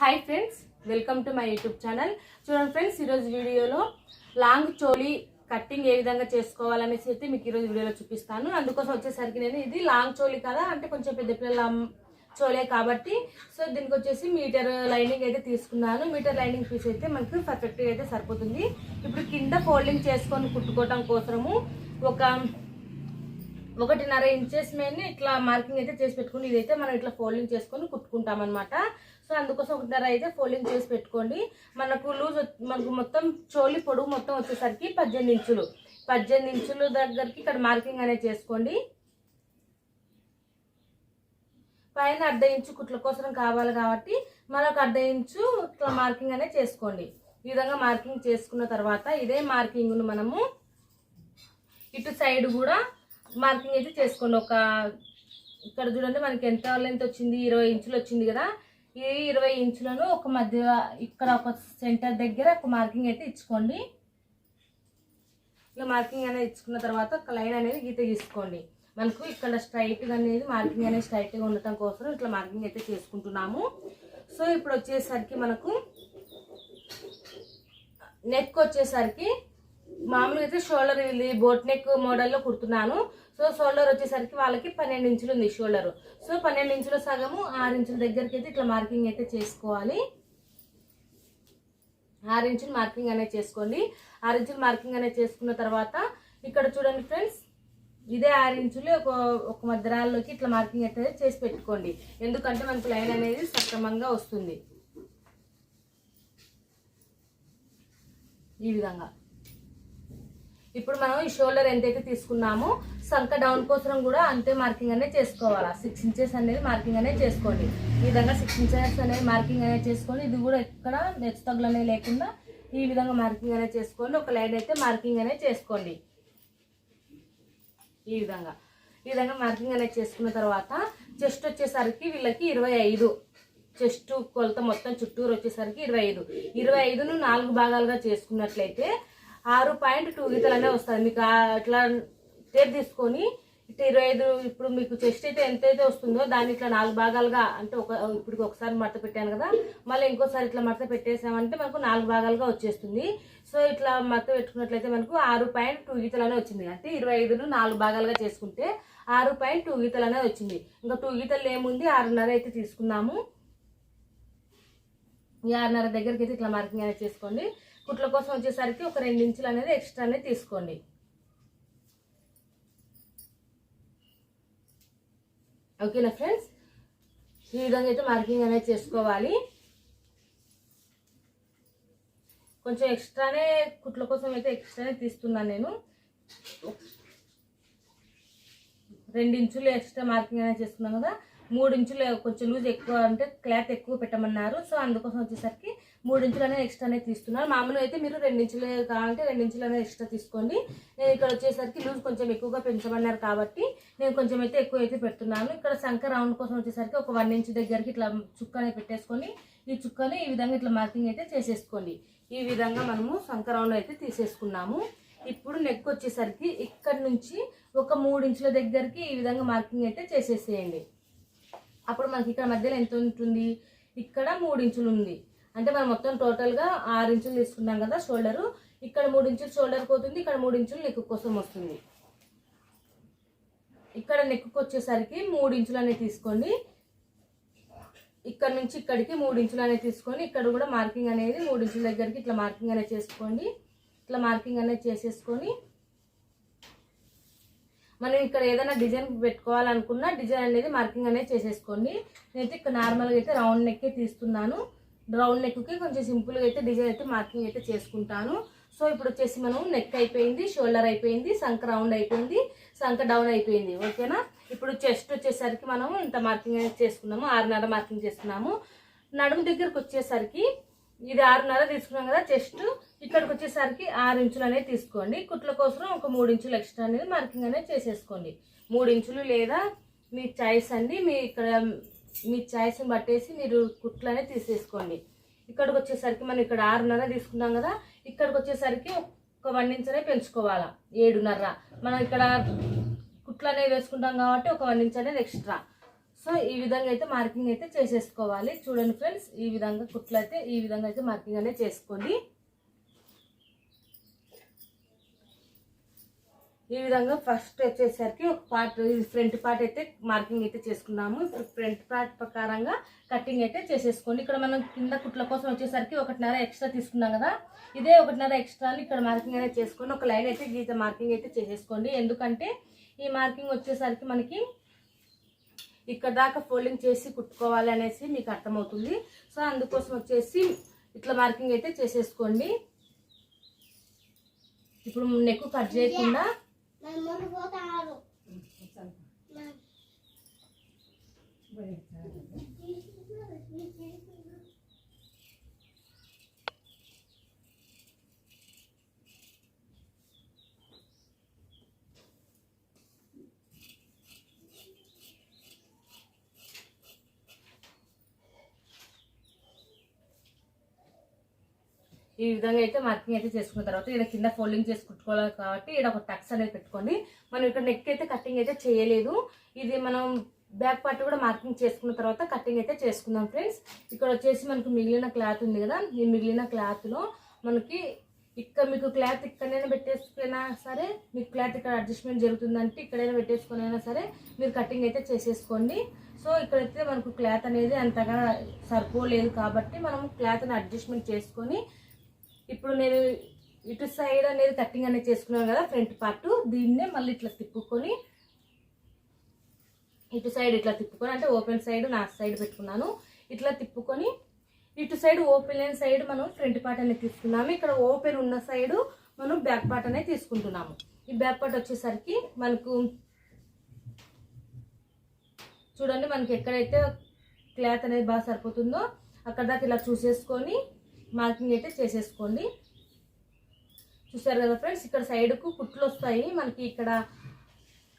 Hi friends welcome to my YouTube channel చూడండి friends ఈరోజు వీడియోలో లాంగ్ చోలీ కట్టింగ్ ఏ విధంగా చేసుకోవాలనేసి అయితే మీకు ఈరోజు వీడియోలో చూపిస్తాను. అందుకోసం వచ్చేసరికి నేను ఇది లాంగ్ చోలీ కదా? అంటే కొంచెం పెద్ద పిల్లల చోలే కాబట్టి. సో దీనికి వచ్చేసి మీటర్ లైనింగ్ అయితే తీసుకున్నాను. మీటర్ లైనింగ్ పీస్ అయితే మనకు పర్ఫెక్ట్గా అయితే సరిపోతుంది. ఇప్పుడు కింద ఫోల్డింగ్ చేసుకొని కుట్టుకోవటం కోసము ఒక ఒకటిన్నర ఇంచెస్ మీద ఇట్లా మార్కింగ్ అయితే చేసి పెట్టుకుని ఇదైతే మనం ఇట్లా ఫోల్డింగ్ చేసుకొని కుట్టుకుంటాం అనమాట సో అందుకోసం ఒకటిన్నర అయితే ఫోల్డింగ్ చేసి పెట్టుకోండి. మనకు లూజ్ మనకు మొత్తం చోలి పొడుగు మొత్తం వచ్చేసరికి పద్దెనిమిది ఇంచులు. పద్దెనిమిది ఇంచుల దగ్గరికి ఇక్కడ మార్కింగ్ అనేది చేసుకోండి. పైన అర్ధ ఇంచు కుట్ల కోసం కావాలి కాబట్టి మరొక అర్ధ ఇంచు ఇట్లా మార్కింగ్ అనేది చేసుకోండి. ఈ విధంగా మార్కింగ్ చేసుకున్న తర్వాత ఇదే మార్కింగ్ను మనము ఇటు సైడ్ కూడా మార్కింగ్ అయితే చేసుకోండి. ఒక ఇక్కడ చూడండి మనకి ఎంత లెంత్ వచ్చింది? ఇరవై ఇంచులు వచ్చింది కదా. ఈ ఇరవై ఇంచులను ఒక మధ్య ఇక్కడ ఒక సెంటర్ దగ్గర ఒక మార్కింగ్ అయితే ఇచ్చుకోండి. ఇలా మార్కింగ్ అనేది ఇచ్చుకున్న తర్వాత ఒక లైన్ అనేది గీత గీసుకోండి. మనకు ఇక్కడ స్ట్రైట్గా అనేది మార్కింగ్ అనేది స్ట్రైట్గా ఉండటం కోసం ఇట్లా మార్కింగ్ అయితే చేసుకుంటున్నాము. సో ఇప్పుడు వచ్చేసరికి మనకు నెక్ వచ్చేసరికి మామూలుగా అయితే షోల్డర్ ఇది బోట్ నెక్ మోడల్లో కుడుతున్నాను. సో షోల్డర్ వచ్చేసరికి వాళ్ళకి పన్నెండు ఇంచులు ఉంది షోల్డర్. సో పన్నెండు ఇంచుల సగము ఆరు ఇంచుల దగ్గరికి అయితే ఇట్లా మార్కింగ్ అయితే చేసుకోవాలి. ఆరు ఇంచులు మార్కింగ్ అనేది చేసుకోండి. ఆరు ఇంచులు మార్కింగ్ అనేది చేసుకున్న తర్వాత ఇక్కడ చూడండి ఫ్రెండ్స్ ఇదే ఆరు ఇంచులు ఒక ఒక మధ్యరాల్లోకి ఇట్లా మార్కింగ్ అయితే చేసి పెట్టుకోండి. ఎందుకంటే మనకు లైన్ అనేది సక్రమంగా వస్తుంది. ఈ విధంగా. ఇప్పుడు మనం ఈ షోల్డర్ ఎంతైతే తీసుకున్నామో. సంక డౌన్ కోసం కూడా అంతే మార్కింగ్ అనేది చేసుకోవాలా. సిక్స్ ఇంచెస్ అనేది మార్కింగ్ అనేది చేసుకోండి. ఈ విధంగా సిక్స్ ఇంచెస్ అనేది మార్కింగ్ అనేది చేసుకొని ఇది కూడా ఎక్కడ నెచ్చు తగ్గులు అనేది లేకుండా ఈ విధంగా మార్కింగ్ అనేది చేసుకోండి. ఒక లైన్ అయితే మార్కింగ్ అనేది చేసుకోండి. ఈ విధంగా. ఈ విధంగా మార్కింగ్ అనేది చేసుకున్న తర్వాత చెస్ట్ వచ్చేసరికి వీళ్ళకి ఇరవై ఐదు. చెస్ట్ కొలత మొత్తం చుట్టూరు వచ్చేసరికి ఇరవై ఐదు. ఇరవై ఐదును నాలుగు భాగాలుగా చేసుకున్నట్లయితే ఆరు పాయింట్ టూ గీతలు అనేవి వస్తుంది మీకు అట్లా టేప్ తీసుకొని ఇట్లా ఇరవై ఐదు ఇప్పుడు మీకు చెస్ట్ అయితే ఎంతైతే వస్తుందో దాన్ని ఇట్లా నాలుగు భాగాలుగా అంటే ఒక ఇప్పుడు ఒకసారి మడత పెట్టాను కదా మళ్ళీ ఇంకోసారి ఇట్లా మడత పెట్టేసామంటే మనకు నాలుగు భాగాలుగా వచ్చేస్తుంది. సో ఇట్లా మడత పెట్టుకున్నట్లయితే మనకు ఆరు పాయింట్ టూ గీతలనే వచ్చింది. అంటే ఇరవై ఐదును నాలుగు భాగాలుగా చేసుకుంటే ఆరు పాయింట్ టూ గీతలు అనేది వచ్చింది. ఇంకా టూ గీతలు ఏముంది? ఆరున్నర అయితే తీసుకున్నాము ఈ ఆరున్నర దగ్గరికి అయితే ఇట్లా మార్కింగ్ అనేది చేసుకోండి. కుట్ల కోసం వచ్చేసరికి ఒక రెండు ఇంచులు అనేది ఎక్స్ట్రా అనేది తీసుకోండి. ఓకేనా ఫ్రెండ్స్? ఈ విధంగా అయితే మార్కింగ్ అనేది చేసుకోవాలి. కొంచెం ఎక్స్ట్రానే కుట్ల కోసం అయితే ఎక్స్ట్రానే తీస్తున్నాను నేను. రెండు ఇంచులు ఎక్స్ట్రా మార్కింగ్ అనేది చేస్తున్నాను కదా? మూడు ఇంచులు కొంచెం లూజ్ ఎక్కువ అంటే క్లాత్ ఎక్కువ పెట్టమన్నారు. సో అందుకోసం వచ్చేసరికి మూడు ఇంచులు అనేది ఎక్స్ట్రా అనేది తీసుకున్నారు మామూలుగా అయితే మీరు రెండు ఇంచులు కావాలంటే రెండు ఇంచులు అనేది ఎక్స్ట్రా తీసుకోండి. నేను ఇక్కడ వచ్చేసరికి లూజ్ కొంచెం ఎక్కువగా పెంచమన్నారు కాబట్టి నేను కొంచెం అయితే ఎక్కువ అయితే పెడుతున్నాను. ఇక్కడ సంక రౌండ్ కోసం వచ్చేసరికి ఒక వన్ ఇంచ్ దగ్గరికి ఇట్లా చుక్క అనేది పెట్టేసుకొని ఈ చుక్కని ఈ విధంగా ఇట్లా మార్కింగ్ అయితే చేసేసుకోండి. ఈ విధంగా మనము సంక రౌండ్ అయితే తీసేసుకున్నాము. ఇప్పుడు నెక్ వచ్చేసరికి ఇక్కడ నుంచి ఒక మూడు ఇంచుల దగ్గరికి ఈ విధంగా మార్కింగ్ అయితే చేసేసేయండి. అప్పుడు మనకి ఇక్కడ మధ్యలో ఎంత ఉంటుంది? ఇక్కడ మూడు ఇంచులు ఉంది. అంటే మనం మొత్తం టోటల్గా ఆరు ఇంచులు తీసుకున్నాం కదా షోల్డరు ఇక్కడ మూడు ఇంచులు షోల్డర్ పోతుంది ఇక్కడ మూడు ఇంచులు నెక్ కోసం వస్తుంది. ఇక్కడ నెక్కు వచ్చేసరికి మూడు ఇంచులు అనేది తీసుకోండి. ఇక్కడ నుంచి ఇక్కడికి మూడు ఇంచులు అనేది తీసుకొని ఇక్కడ కూడా మార్కింగ్ అనేది మూడు ఇంచుల దగ్గరికి ఇట్లా మార్కింగ్ అనేది చేసుకోండి. ఇట్లా మార్కింగ్ అనేది చేసేసుకొని మనం ఇక్కడ ఏదైనా డిజైన్ పెట్టుకోవాలనుకున్నా డిజైన్ అనేది మార్కింగ్ అనేది చేసేసుకోండి. నేనైతే ఇక్కడ నార్మల్గా అయితే రౌండ్ నెక్కే తీస్తున్నాను. రౌండ్ నెక్కి కొంచెం సింపుల్గా అయితే డిజైన్ అయితే మార్కింగ్ అయితే చేసుకుంటాను. సో ఇప్పుడు వచ్చేసి మనం నెక్ అయిపోయింది షోల్డర్ అయిపోయింది సంక రౌండ్ అయిపోయింది సంక డౌన్ అయిపోయింది. ఓకేనా? ఇప్పుడు చెస్ట్ వచ్చేసరికి మనం ఇంత మార్కింగ్ అనేది చేసుకున్నాము. ఆరున్నర మార్కింగ్ చేసుకున్నాము నడుము దగ్గరకు వచ్చేసరికి ఇది ఆరున్నర తీసుకున్నాం కదా చెస్ట్ ఇక్కడికి వచ్చేసరికి ఆరు ఇంచులు అనేది తీసుకోండి. కుట్ల కోసం ఒక మూడు ఇంచులు ఎక్స్ట్రా అనేది మార్కింగ్ అనేది చేసేసుకోండి. మూడు ఇంచులు లేదా మీ చాయిస్ అండి మీ ఇక్కడ మీ చాయిస్ని బట్టేసి మీరు కుట్లు అనేది తీసేసుకోండి. ఇక్కడికి వచ్చేసరికి మనం ఇక్కడ ఆరున్నర తీసుకున్నాం కదా ఇక్కడికి వచ్చేసరికి ఒక వన్ ఇంచ్ అనేది పెంచుకోవాలా ఏడున్నర. మనం ఇక్కడ కుట్లు అనేవి వేసుకుంటాం కాబట్టి ఒక వన్ ఇంచ్ అనేది ఎక్స్ట్రా సో ఈ విధంగా అయితే మార్కింగ్ అయితే చేసేసుకోవాలి. చూడండి ఫ్రెండ్స్ ఈ విధంగా కుట్లు అయితే ఈ విధంగా అయితే మార్కింగ్ అనేది చేసుకోండి. ఈ విధంగా ఫస్ట్ వచ్చేసరికి ఒక పార్ట్ ఫ్రంట్ పార్ట్ అయితే మార్కింగ్ అయితే చేసుకున్నాము. ఫ్రంట్ పార్ట్ ప్రకారంగా కటింగ్ అయితే చేసేసుకోండి. ఇక్కడ మనం కింద కుట్ల కోసం వచ్చేసరికి ఒకటిన్నర ఎక్స్ట్రా తీసుకున్నాం కదా. ఇదే ఒకటిన్నర ఎక్స్ట్రా ఇక్కడ మార్కింగ్ అనేది చేసుకొని ఒక లైన్ అయితే గీత మార్కింగ్ అయితే చేసేసుకోండి. ఎందుకంటే ఈ మార్కింగ్ వచ్చేసరికి మనకి ఇక్కడ దాకా ఫోల్డింగ్ చేసి కుట్టుకోవాలి అనేసి మీకు అర్థమవుతుంది. సో అందుకోసం వచ్చేసి ఇట్లా మార్కింగ్ అయితే చేసేసుకోండి. ఇప్పుడు నెక్ కట్ చేయకుండా ఈ విధంగా అయితే మార్కింగ్ అయితే చేసుకున్న తర్వాత ఇక్కడ కింద ఫోల్డింగ్ చేసి కుట్టుకోవాలి కాబట్టి ఇక్కడ ఒక టక్స్ అనేది పెట్టుకోండి. మనం ఇక్కడ నెక్ అయితే కటింగ్ అయితే చేయలేదు. ఇది మనం బ్యాక్ పార్ట్ కూడా మార్కింగ్ చేసుకున్న తర్వాత కటింగ్ అయితే చేసుకుందాం ఫ్రెండ్స్ ఇక్కడ వచ్చేసి మనకు మిగిలిన క్లాత్ ఉంది కదా ఈ మిగిలిన క్లాత్లో మనకి ఇక్కడ మీకు క్లాత్ ఇక్కడైనా పెట్టేసుకున్నా సరే మీకు క్లాత్ ఇక్కడ అడ్జస్ట్మెంట్ జరుగుతుందంటే ఇక్కడైనా పెట్టేసుకునైనా సరే మీరు కటింగ్ అయితే చేసేసుకోండి. సో ఇక్కడైతే మనకు క్లాత్ అనేది అంతగా సరిపోలేదు కాబట్టి మనం క్లాత్ని అడ్జస్ట్మెంట్ చేసుకొని ఇప్పుడు నేను ఇటు సైడ్ అనేది కట్టింగ్ అనేది చేసుకున్నాను కదా ఫ్రంట్ పార్ట్. దీన్నే మళ్ళీ ఇట్లా తిప్పుకొని ఇటు సైడ్ ఇట్లా తిప్పుకొని అంటే ఓపెన్ సైడ్ నా సైడ్ పెట్టుకున్నాను. ఇట్లా తిప్పుకొని ఇటు సైడ్ ఓపెన్ లేని సైడ్ మనం ఫ్రంట్ పార్ట్ అనేది తీసుకున్నాము. ఇక్కడ ఓపెన్ ఉన్న సైడ్ మనం బ్యాక్ పార్ట్ అనేది తీసుకుంటున్నాము. ఈ బ్యాక్ పార్ట్ వచ్చేసరికి మనకు చూడండి మనకి ఎక్కడైతే క్లాత్ అనేది బాగా సరిపోతుందో అక్కడ దాకా ఇలా చూసేసుకొని మార్కింగ్ అయితే చేసేసుకోండి. చూసారు కదా ఫ్రెండ్స్ ఇక్కడ సైడ్కు కుట్లు వస్తాయి మనకి ఇక్కడ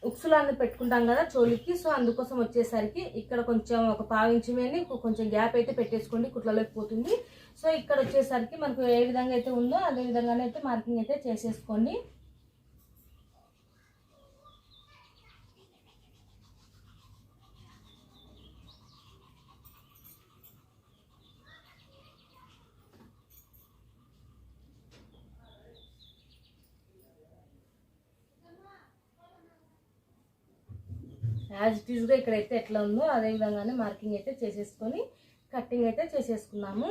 ఉక్సులాన్ని పెట్టుకుంటాం కదా చోలికి సో అందుకోసం వచ్చేసరికి ఇక్కడ కొంచెం ఒక పావించమని కొంచెం గ్యాప్ అయితే పెట్టేసుకోండి కుట్లలోకి పోతుంది. సో ఇక్కడ వచ్చేసరికి మనకు ఏ విధంగా అయితే ఉందో అదే విధంగానే అయితే మార్కింగ్ అయితే చేసేసుకోండి. యాజ్ ఇట్ ఈస్గా ఇక్కడైతే ఎట్లా ఉందో అదే విధంగానే మార్కింగ్ అయితే చేసేసుకొని కట్టింగ్ అయితే చేసేసుకున్నాము.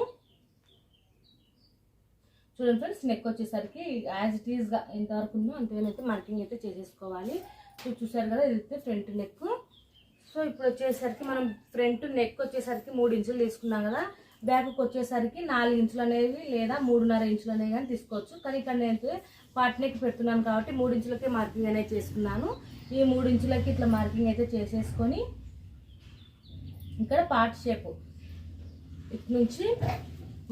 చూడండి ఫ్రెండ్స్ నెక్ వచ్చేసరికి యాజ్ ఇట్ ఈస్గా ఎంతవరకు ఉందో అంతగానైతే మార్కింగ్ అయితే చేసేసుకోవాలి. సో చూసారు కదా ఇదైతే ఫ్రంట్ నెక్ సో ఇప్పుడు వచ్చేసరికి మనం ఫ్రంట్ నెక్ వచ్చేసరికి మూడు ఇంచులు తీసుకున్నాం కదా. బ్యాక్కి వచ్చేసరికి నాలుగు ఇంచులు అనేవి లేదా మూడున్నర ఇంచులు అనేవి కానీ తీసుకోవచ్చు. కానీ ఇక్కడ నేను పార్ట్ పెడుతున్నాను కాబట్టి మూడు ఇంచులకే మార్కింగ్ అనేది చేసుకున్నాను. ఈ మూడు ఇంచులకి ఇట్లా మార్కింగ్ అయితే చేసేసుకొని ఇక్కడ పార్ట్ షేప్. ఇటు నుంచి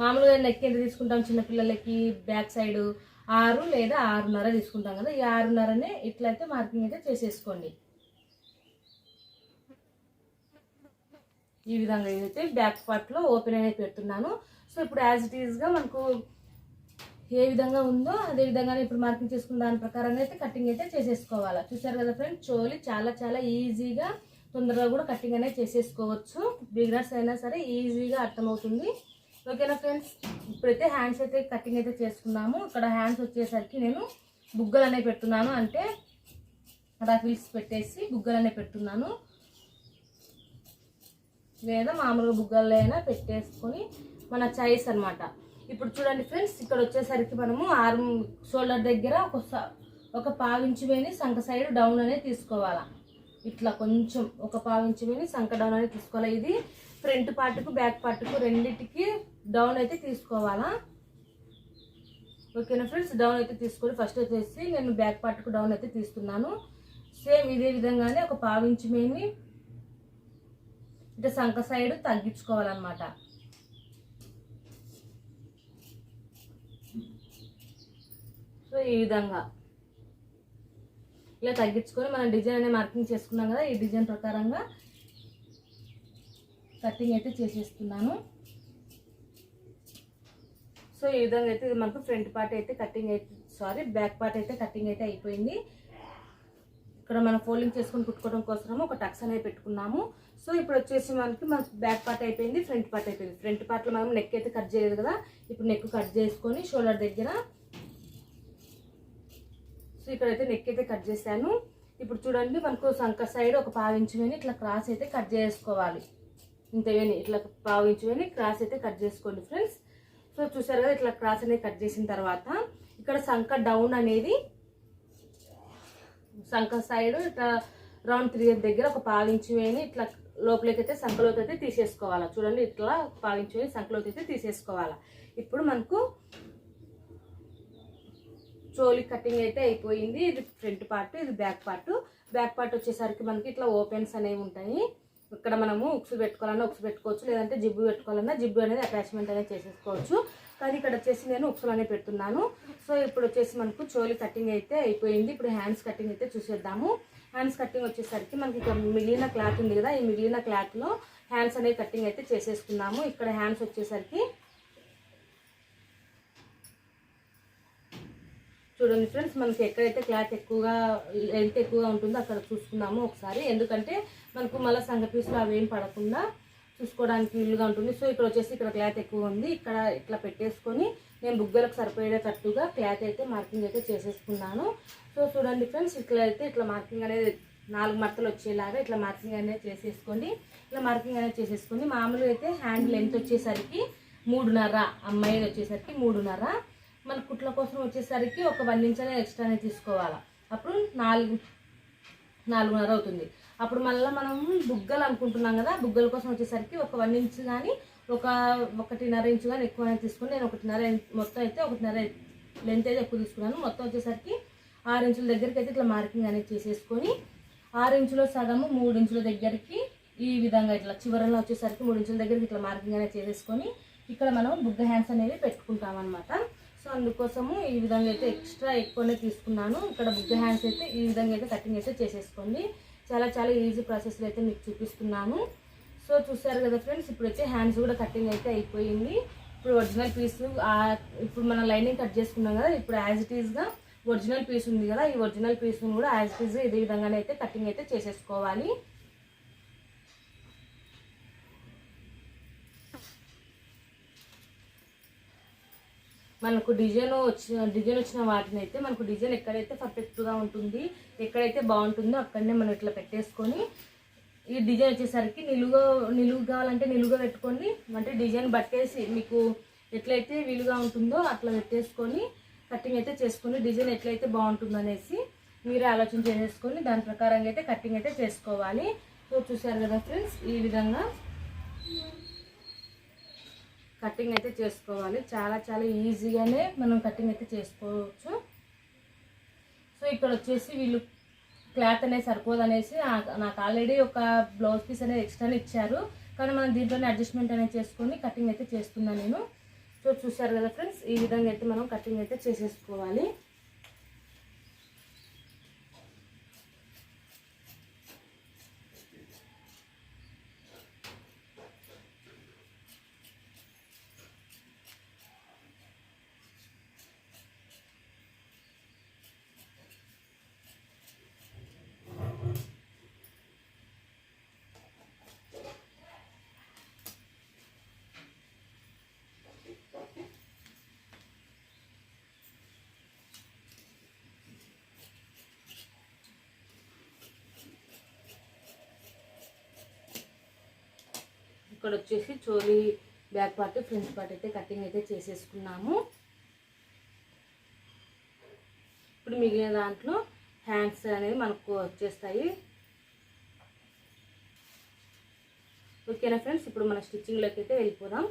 మామూలుగా నెక్ ఎంత తీసుకుంటాం చిన్నపిల్లలకి బ్యాక్ సైడ్ ఆరు లేదా ఆరున్నర తీసుకుంటాం కదా ఈ ఆరున్నరనే ఇట్లయితే మార్కింగ్ అయితే చేసేసుకోండి. ఈ విధంగా ఇదైతే బ్యాక్ పార్ట్లో ఓపెన్ అనేది పెడుతున్నాను. సో ఇప్పుడు యాజ్ ఇట్ ఈస్గా మనకు ఏ విధంగా ఉందో అదే విధంగానే ఇప్పుడు మార్కింగ్ చేసుకున్న దాని ప్రకారంగా అయితే కటింగ్ అయితే చేసేసుకోవాలి. చూసారు కదా ఫ్రెండ్స్ చోలి చాలా చాలా ఈజీగా తొందరగా కూడా కటింగ్ అనేది చేసేసుకోవచ్చు. బిగినర్స్ అయినా సరే ఈజీగా అర్థమవుతుంది. ఓకేనా ఫ్రెండ్స్ ఇప్పుడైతే హ్యాండ్స్ అయితే కటింగ్ అయితే చేసుకున్నాము. ఇక్కడ హ్యాండ్స్ వచ్చేసరికి నేను బుగ్గలు అనేవి పెడుతున్నాను. అంటే రఫిల్స్ పెట్టేసి బుగ్గలు అనేవి పెడుతున్నాను. లేదా మామూలుగా బుగ్గల్లో అయినా పెట్టేసుకొని మన చాయిస్ అన్నమాట. ఇప్పుడు చూడండి ఫ్రెండ్స్ ఇక్కడ వచ్చేసరికి మనము ఆర్మ్ షోల్డర్ దగ్గర ఒక స- ఒక పావించి వేని సంక సైడ్ డౌన్ అనేది తీసుకోవాలా. ఇట్లా కొంచెం ఒక పావించి వేని సంక డౌన్ అనేది తీసుకోవాలి. ఇది ఫ్రంట్ పార్ట్కు బ్యాక్ పార్ట్కు రెండింటికి డౌన్ అయితే తీసుకోవాలా. ఓకేనా ఫ్రెండ్స్? డౌన్ అయితే తీసుకొని ఫస్ట్ వచ్చేసి నేను బ్యాక్ పార్ట్కు డౌన్ అయితే తీస్తున్నాను. సేమ్ ఇదే విధంగానే ఒక పావించి మేని అంటే సంక సైడ్ తగ్గించుకోవాలన్నమాట. సో ఈ విధంగా. ఇలా తగ్గించుకొని మనం డిజైన్ అనే మార్కింగ్ చేసుకున్నాం కదా ఈ డిజైన్ ప్రకారంగా కటింగ్ అయితే చేసేస్తున్నాను. సో ఈ విధంగా అయితే మనకు ఫ్రంట్ పార్ట్ అయితే కటింగ్ అయితే సారీ బ్యాక్ పార్ట్ అయితే కటింగ్ అయితే అయిపోయింది. ఇక్కడ మనం ఫోల్డింగ్ చేసుకొని కుట్టుకోవడం కోసం ఒక టక్స్ అనేది పెట్టుకున్నాము. సో ఇప్పుడు వచ్చేసి మనకి మన బ్యాక్ పార్ట్ అయిపోయింది ఫ్రంట్ పార్ట్ అయిపోయింది. ఫ్రంట్ పార్ట్లో మనం నెక్ అయితే కట్ చేయలేదు కదా? ఇప్పుడు నెక్ కట్ చేసుకొని షోల్డర్ దగ్గర. సో ఇక్కడైతే నెక్ అయితే కట్ చేశాను. ఇప్పుడు చూడండి మనకు సంక సైడ్ ఒక పావించుమని ఇట్లా క్రాస్ అయితే కట్ చేసుకోవాలి. ఇంతవేని ఇట్లా పావించుమని క్రాస్ అయితే కట్ చేసుకోండి ఫ్రెండ్స్ సో చూసారు కదా ఇట్లా క్రాస్ అనేది కట్ చేసిన తర్వాత ఇక్కడ సంక డౌన్ అనేది సంఖ సైడ్ ఇట్లా రౌండ్ త్రీ దగ్గర ఒక పాలించి వేయని ఇట్లా లోపలికి అయితే సంఖలోకి అయితే తీసేసుకోవాలా. చూడండి ఇట్లా పాలించి వేని సంఖలోకి అయితే తీసేసుకోవాలా. ఇప్పుడు మనకు చోలి కటింగ్ అయితే అయిపోయింది. ఇది ఫ్రంట్ పార్ట్ ఇది బ్యాక్ పార్ట్ బ్యాక్ పార్ట్ వచ్చేసరికి మనకి ఇట్లా ఓపెన్స్ అనేవి ఉంటాయి. ఇక్కడ మనము ఉక్స్ పెట్టుకోవాలన్నా ఉక్స్ పెట్టుకోవచ్చు లేదంటే జిబ్బు పెట్టుకోవాలన్నా జిబ్బు అనేది అటాచ్మెంట్ అనేది చేసేసుకోవచ్చు. కానీ ఇక్కడ వచ్చేసి నేను ఉక్సులు అనేవి పెడుతున్నాను. సో ఇప్పుడు వచ్చేసి మనకు చోలి కటింగ్ అయితే అయిపోయింది. ఇప్పుడు హ్యాండ్స్ కటింగ్ అయితే చూసేద్దాము. హ్యాండ్స్ కటింగ్ వచ్చేసరికి మనకి ఇక్కడ మిగిలిన క్లాత్ ఉంది కదా ఈ మిగిలిన క్లాత్లో హ్యాండ్స్ అనేవి కటింగ్ అయితే చేసేసుకున్నాము. ఇక్కడ హ్యాండ్స్ వచ్చేసరికి చూడండి ఫ్రెండ్స్ మనకి ఎక్కడైతే క్లాత్ ఎక్కువగా లెంత్ ఎక్కువగా ఉంటుందో అక్కడ చూసుకుందాము ఒకసారి. ఎందుకంటే మనకు మళ్ళీ సంగ పీసులు అవి ఏం పడకుండా చూసుకోవడానికి వీలుగా ఉంటుంది. సో ఇక్కడ వచ్చేసి ఇక్కడ క్లాత్ ఎక్కువ ఉంది. ఇక్కడ ఇట్లా పెట్టేసుకొని నేను బుగ్గలకు సరిపోయేటట్టుగా క్లాత్ అయితే మార్కింగ్ అయితే చేసేసుకున్నాను. సో చూడండి ఫ్రెండ్స్ ఇట్లా అయితే ఇట్లా మార్కింగ్ అనేది నాలుగు మడతలు వచ్చేలాగా ఇట్లా మార్కింగ్ అనేది చేసేసుకొని ఇట్లా మార్కింగ్ అనేది చేసేసుకొని మామూలుగా అయితే హ్యాండ్ లెంత్ వచ్చేసరికి మూడున్నర అమ్మాయి వచ్చేసరికి మూడున్నర. మన కుట్ల కోసం వచ్చేసరికి ఒక వన్ ఇంచ్ అనేది ఎక్స్ట్రా అనేది తీసుకోవాలి. అప్పుడు నాలుగు నాలుగున్నర అవుతుంది. అప్పుడు మళ్ళీ మనం బుగ్గలు అనుకుంటున్నాం కదా బుగ్గల కోసం వచ్చేసరికి ఒక వన్ ఇంచ్ కానీ ఒక ఒకటిన్నర ఇంచ్ కానీ ఎక్కువ తీసుకుని నేను ఒకటిన్నర మొత్తం అయితే ఒకటిన్నర లెంత్ అయితే ఎక్కువ తీసుకున్నాను. మొత్తం వచ్చేసరికి ఆరు ఇంచుల దగ్గరికి అయితే ఇట్లా మార్కింగ్ అనేది చేసేసుకొని ఆరు ఇంచులో సగము మూడు ఇంచుల దగ్గరికి ఈ విధంగా ఇట్లా చివరలో వచ్చేసరికి మూడు ఇంచుల దగ్గరికి ఇట్లా మార్కింగ్ అనేది చేసేసుకొని ఇక్కడ మనం బుగ్గ హ్యాండ్స్ అనేవి పెట్టుకుంటాం అనమాట సో అందుకోసము ఈ విధంగా అయితే ఎక్స్ట్రా ఎక్కువనే తీసుకున్నాను. ఇక్కడ బుగ్గ హ్యాండ్స్ అయితే ఈ విధంగా అయితే కటింగ్ అయితే చేసేసుకోండి. చాలా చాలా ఈజీ ప్రాసెస్లో అయితే మీకు చూపిస్తున్నాను. సో చూసారు కదా ఫ్రెండ్స్ ఇప్పుడైతే హ్యాండ్స్ కూడా కటింగ్ అయితే అయిపోయింది. ఇప్పుడు ఒరిజినల్ పీస్ ఇప్పుడు మనం లైనింగ్ కట్ చేసుకున్నాం కదా ఇప్పుడు యాజ్ ఇట్ ఈస్గా ఒరిజినల్ పీస్ ఉంది కదా ఈ ఒరిజినల్ పీస్ని కూడా యాజ్ ఇట్ ఈస్గా ఇదే విధంగానే అయితే కటింగ్ అయితే చేసేసుకోవాలి. మనకు డిజైన్ వచ్చిన డిజైన్ వచ్చిన వాటిని అయితే మనకు డిజైన్ ఎక్కడైతే పర్ఫెక్ట్గా ఉంటుంది ఎక్కడైతే బాగుంటుందో అక్కడనే మనం ఇట్లా పెట్టేసుకొని ఈ డిజైన్ వచ్చేసరికి నిలువ నిలువు కావాలంటే నిలువుగా పెట్టుకొని అంటే డిజైన్ పట్టేసి మీకు ఎట్లయితే వీలుగా ఉంటుందో అట్లా పెట్టేసుకొని కటింగ్ అయితే చేసుకొని డిజైన్ ఎట్లయితే బాగుంటుందో అనేసి మీరు ఆలోచన చేసేసుకొని దాని ప్రకారంగా అయితే కటింగ్ అయితే చేసుకోవాలి. సో చూసారు కదా ఫ్రెండ్స్ ఈ విధంగా కటింగ్ అయితే చేసుకోవాలి. చాలా చాలా ఈజీగానే మనం కటింగ్ అయితే చేసుకోవచ్చు. సో ఇక్కడ వచ్చేసి వీళ్ళు క్లాత్ అనేది సరిపోదు అనేసి నాకు- ఆల్రెడీ ఒక బ్లౌజ్ పీస్ అనేది ఎక్స్ట్రా ఇచ్చారు. కానీ మనం దీంట్లోనే అడ్జస్ట్మెంట్ అనేది చేసుకొని కటింగ్ అయితే చేస్తున్నాను నేను. సో చూసారు కదా ఫ్రెండ్స్ ఈ విధంగా అయితే మనం కటింగ్ అయితే చేసేసుకోవాలి. ఇక్కడ వచ్చేసి choli back part front part అయితే కటింగ్ అయితే చేసేసుకున్నాము. ఇప్పుడు మిగిలిన దాంట్లో హ్యాండ్స్ అనేవి మనకు వచ్చేస్తాయి. ఓకేనా ఫ్రెండ్స్? ఇప్పుడు మన స్టిచ్చింగ్లోకి అయితే వెళ్ళిపోదాం.